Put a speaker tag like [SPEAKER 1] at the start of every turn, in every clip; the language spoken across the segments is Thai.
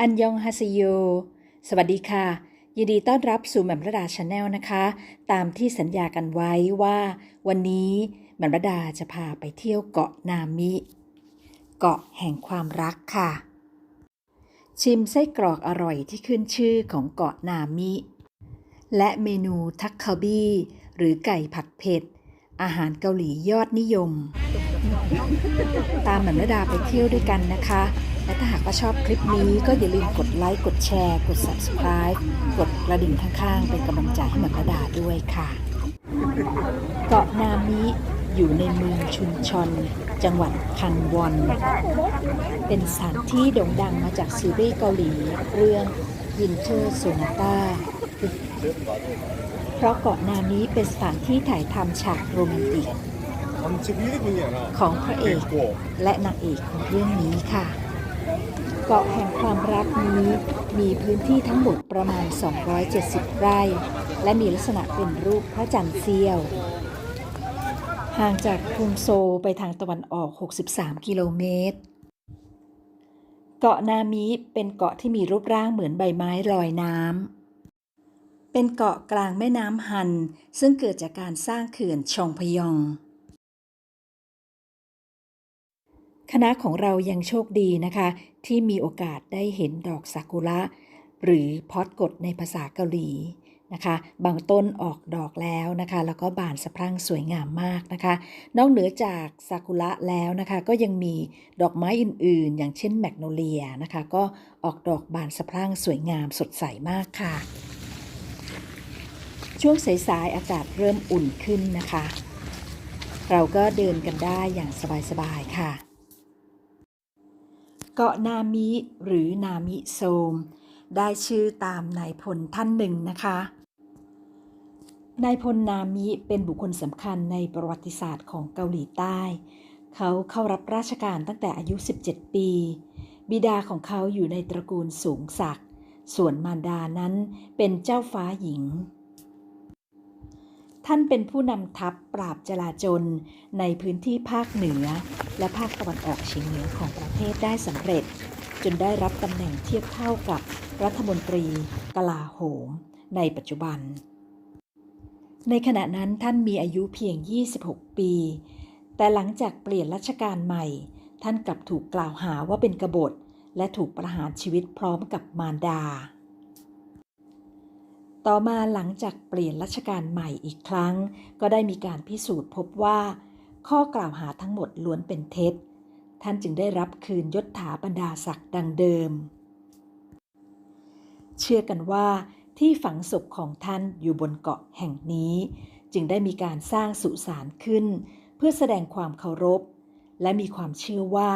[SPEAKER 1] อันยองฮาซิโย สวัสดีค่ะ ยินดีต้อนรับสู่แหม่มระดาชาแนลนะคะ ตามที่สัญญากันไว้ว่า วันนี้แหม่มระดาจะพาไปเที่ยวเกาะนามิ เกาะแห่งความรักค่ะ ชิมไส้กรอกอร่อยที่ขึ้นชื่อของเกาะนามิ และเมนูทักคาบี้หรือไก่ผัดเผ็ด อาหารเกาหลียอดนิยม ตามแหม่มระดาไปเที่ยวด้วยกันนะคะ และถ้าหากว่าชอบคลิปนี้ก็อย่าลืมกดไลค์กดแชร์ กด subscribe กดกระดิ่งข้างๆ เป็นกำลังใจให้หมากระดาด้วยค่ะ เกาะนามิอยู่ในเมืองชุนชอน จังหวัดคันวอน เป็นสถานที่โด่งดังมาจากซีรีส์เกาหลี เรื่อง Winter Sonata เพราะเกาะนามิเป็นสถานที่ถ่ายทำฉากโรแมนติกของพระเอกและนางเอกของเรื่องนี้ค่ะ เกาะแห่งความรักนี้มีพื้นที่ทั้งหมดประมาณ 270 ไร่ และมีลักษณะเป็นรูปพระจันทร์เสี้ยว ห่างจากกรุงโซลไปทางตะวันออก 63 กิโลเมตร เกาะนามิเป็นเกาะที่มีรูปร่างเหมือนใบไม้ลอยน้ำเป็นเกาะกลางแม่น้ำฮัน ซึ่งเกิดจากการสร้างเขื่อนชองพยอง คณะของเรายังโชคดีนะคะ ที่มีโอกาสได้เห็นดอกซากุระ หรือพอดกดในภาษาเกาหลีนะคะบางต้นออกดอกแล้วนะคะ แล้วก็บานสะพรั่งสวยงามมากนะคะ นอกเหนือจากซากุระแล้วนะคะ ก็ยังมีดอกไม้อื่นๆ อย่างเช่นแมกโนเลียนะคะ ก็ออกดอกบานสะพรั่งสวยงามสดใสมากค่ะ ช่วงสายๆอากาศเริ่มอุ่นขึ้นนะคะ เราก็เดินกันได้อย่างสบายๆค่ะ เกาะนามิหรือนามิโซม ได้ชื่อตามนายพลท่านหนึ่งนะคะนายพลนามิเป็นบุคคลสำคัญในประวัติศาสตร์ของเกาหลีใต้ เขาเข้ารับราชการตั้งแต่อายุ 17 ปี บิดาของเขาอยู่ในตระกูลสูงศักดิ์ส่วนมารดานั้นเป็นเจ้าฟ้าหญิง ท่านเป็นผู้นำทัพปราบจลาจลในพื้นที่ภาคเหนือ และภาคตะวันออกเฉียงเหนือของประเทศได้สำเร็จ จนได้รับตำแหน่งเทียบเท่ากับรัฐมนตรีกลาโหมในปัจจุบัน ในขณะนั้นท่านมีอายุเพียง 26 ปี แต่หลังจากเปลี่ยนรัชกาลใหม่ ท่านกลับถูกกล่าวหาว่าเป็นกบฏ และถูกประหารชีวิตพร้อมกับมารดา ต่อมาหลังจากเปลี่ยนรัชกาลใหม่อีกครั้ง ก็ได้มีการพิสูจน์พบว่า ข้อกล่าวหาทั้งหมดล้วนเป็นเท็จ ท่านจึงได้รับคืนยศถาบรรดาศักดิ์ดังเดิม เชื่อกันว่าที่ฝังศพของท่านอยู่บนเกาะแห่งนี้ จึงได้มีการสร้างสุสานขึ้น เพื่อแสดงความเคารพ และมีความเชื่อว่า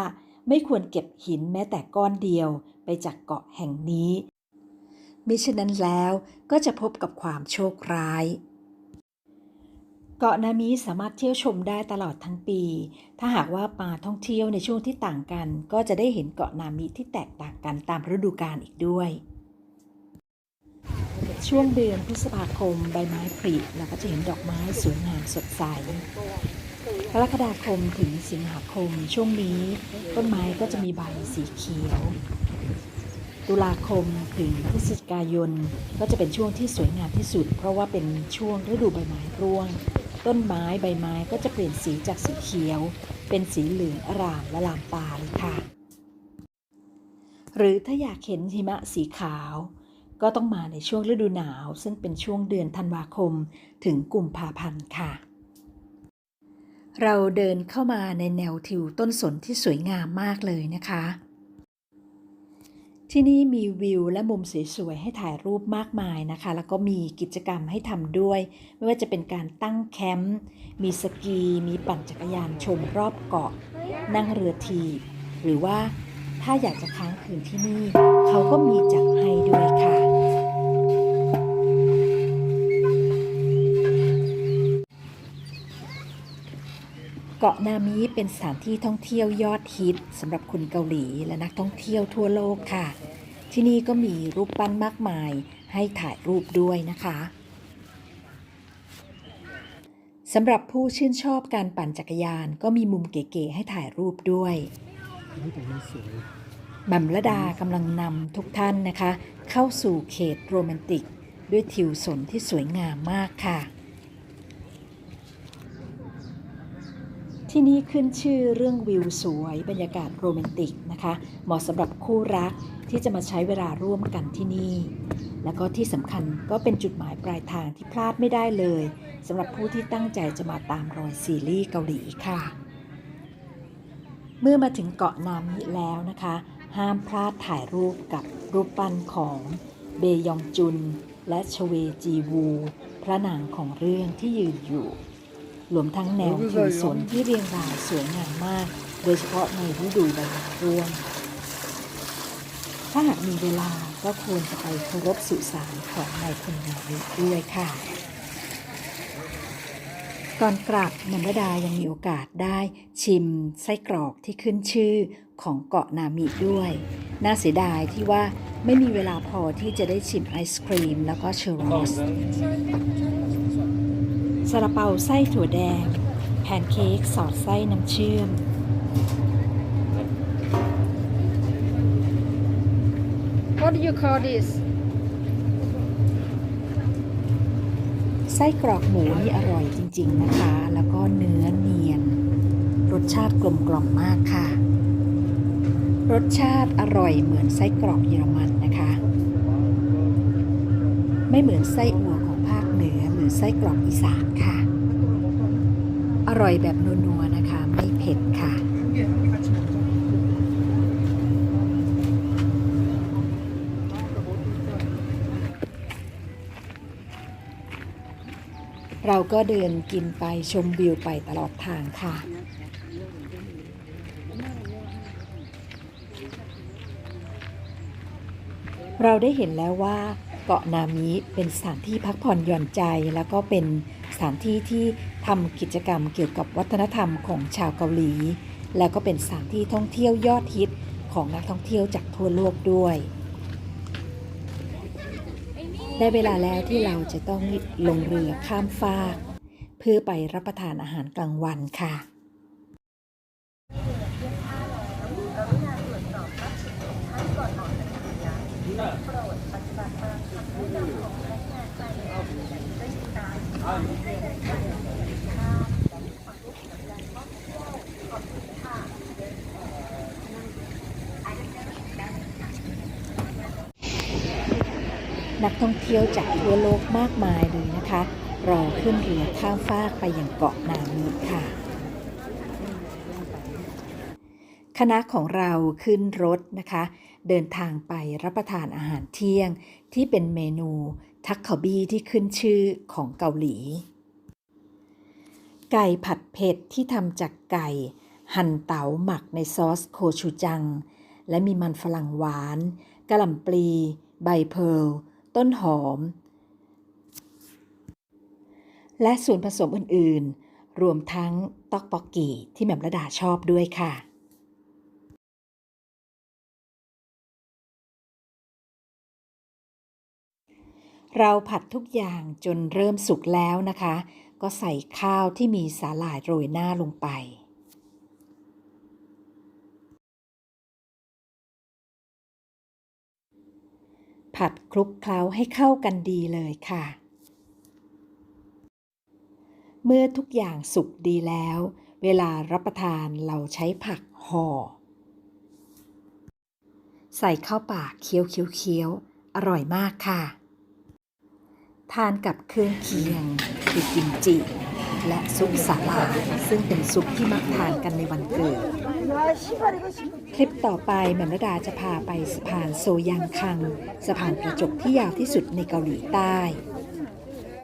[SPEAKER 1] ไม่ควรเก็บหินแม้แต่ก้อนเดียวไปจากเกาะแห่งนี้ มิฉะนั้นแล้วก็จะพบกับความโชคร้าย เกาะนามิสามารถเที่ยวชมได้ตลอดทั้งปี ถ้าหากว่ามาท่องเที่ยวในช่วงที่ต่างกัน ก็จะได้เห็นเกาะนามิที่แตกต่างกันตามฤดูกาลอีกด้วย ช่วงเดือนพฤษภาคมใบไม้ผลิเราก็จะเห็นดอกไม้สวยงามสดใสกรกฎาคมถึงสิงหาคมช่วงนี้ ต้นไม้ก็จะมีใบสีเขียว ตุลาคมถึงพฤศจิกายนก็จะเป็นช่วงที่สวยงามที่สุด เพราะว่าเป็นช่วงฤดูใบไม้ร่วง ต้นไม้ใบไม้ก็จะเปลี่ยนสีจากสีเขียว เป็นสีเหลืองอร่ามและลามตาเลยค่ะ หรือถ้าอยากเห็นหิมะสีขาว ก็ต้องมาในช่วงฤดูหนาว ซึ่งเป็นช่วงเดือนธันวาคมถึงกุมภาพันธ์ค่ะ เราเดินเข้ามาในแนวทิวต้นสนที่สวยงามมากเลยนะคะ ที่นี่มีวิวและมุมสวยๆให้ถ่ายรูปมากมายนะคะ แล้วก็มีกิจกรรมให้ทำด้วย ไม่ว่าจะเป็นการตั้งแคมป์มีสกี มีปั่นจักรยานชมรอบเกาะ นั่งเรือทีหรือว่าถ้าอยากจะค้างคืนที่นี่ เขาก็มีจัดให้ด้วยค่ะ เกาะนามิเป็นสถานที่ท่องเที่ยวยอดฮิตสำหรับคนเกาหลีและนักท่องเที่ยวทั่วโลกค่ะ ที่นี่ก็มีรูปปั้นมากมายให้ถ่ายรูปด้วยนะคะสำหรับผู้ชื่นชอบการปั่นจักรยานก็มีมุมเก๋ๆให้ถ่ายรูปด้วยบัมระดากำลังนำทุกท่านนะคะ เข้าสู่เขตโรแมนติก ด้วยทิวสนที่สวยงามมากค่ะ ที่นี่ขึ้นชื่อเรื่องวิวสวย บรรยากาศโรแมนติกนะคะ เหมาะสำหรับคู่รักที่จะมาใช้เวลาร่วมกันที่นี่ แล้วก็ที่สำคัญก็เป็นจุดหมายปลายทางที่พลาดไม่ได้เลยสำหรับผู้ที่ตั้งใจจะมาตามรอยซีรีส์เกาหลีค่ะ เมื่อมาถึงเกาะนามิแล้วนะคะ ห้ามพลาดถ่ายรูปกับรูปปั้นของเบยองจุน และชเวจีวู พระนางของเรื่องที่ยืนอยู่ รวมทั้งแนวทิวสนที่เรียงรายสวยงามมาก โดยเฉพาะในฤดูใบไม้ร่วง ถ้าหากมีเวลาก็ควรจะไปเคารพสุสานของนายพลนาวิด้วยค่ะก่อนกลับนันรดายังมีโอกาสได้ชิมไส้กรอกที่ขึ้นชื่อของเกาะนามิด้วย น่าเสียดายที่ว่าไม่มีเวลาพอที่จะได้ชิมไอศครีมแล้วก็เชอร์รส ซาลาเปาไส้ถั่วแดง แพนเค้กสอดไส้น้ำเชื่อม
[SPEAKER 2] What do you call this?
[SPEAKER 1] ไส้กรอกหมูนี่อร่อยจริง ๆ นะคะ แล้วก็เนื้อเนียน รสชาติกลมกล่อมมากค่ะ รสชาติอร่อยเหมือนไส้กรอกเยอรมันนะคะ ไม่เหมือนไส้อั่ว ไส้กรอกอีสานค่ะ อร่อยแบบนัวๆนะคะ ไม่เผ็ดค่ะเราก็เดินกินไปชมวิวไปตลอดทางค่ะ เราได้เห็นแล้วว่าเกาะนามิเป็นสถานที่พักผ่อนหย่อนใจ แล้วก็เป็นสถานที่ที่ทำกิจกรรมเกี่ยวกับวัฒนธรรมของชาวเกาหลี แล้วก็เป็นสถานที่ท่องเที่ยวยอดฮิตของนักท่องเที่ยวจากทั่วโลกด้วย ได้เวลาแล้วที่เราจะต้องลงเรือข้ามฟาก เพื่อไปรับประทานอาหารกลางวันค่ะ นักท่องเที่ยวจากทั่วโลกมากมายเลยนะคะ รอขึ้นเรือข้ามฟากไปยังเกาะนามิค่ะ คณะของเราขึ้นรถนะคะ เดินทางไปรับประทานอาหารเที่ยง ที่เป็นเมนูทักคาบี้ที่ขึ้นชื่อของเกาหลี ไก่ผัดเผ็ดที่ทำจากไก่ หั่นเต๋าหมักในซอสโคชูจัง และมีมันฝรั่งหวานกะหล่ำปลี ใบเพร์ลต้นหอม และส่วนผสมอื่น ๆ รวมทั้งต๊อกปอกกีที่แหม่มระดาชอบด้วยค่ะ เราผัดทุกอย่างจนเริ่มสุกแล้วนะคะ ก็ใส่ข้าวที่มีสาหร่ายโรยหน้าลงไป ผัดคลุกเคล้าให้เข้ากันดีเลยค่ะ เมื่อทุกอย่างสุกดีแล้ว เวลารับประทานเราใช้ผักห่อ ใส่เข้าปากเคี้ยวเคี้ยวเคี้ยวอร่อยมากค่ะ ทานกับเครื่องเคียงคือกิมจิ และซุปสาลาซึ่งเป็นซุปที่มักทานกันในวันเกิด คลิปต่อไปแหม่มรดาจะพาไปสะพานโซยังคัง สะพานกระจกที่ยาวที่สุดในเกาหลีใต้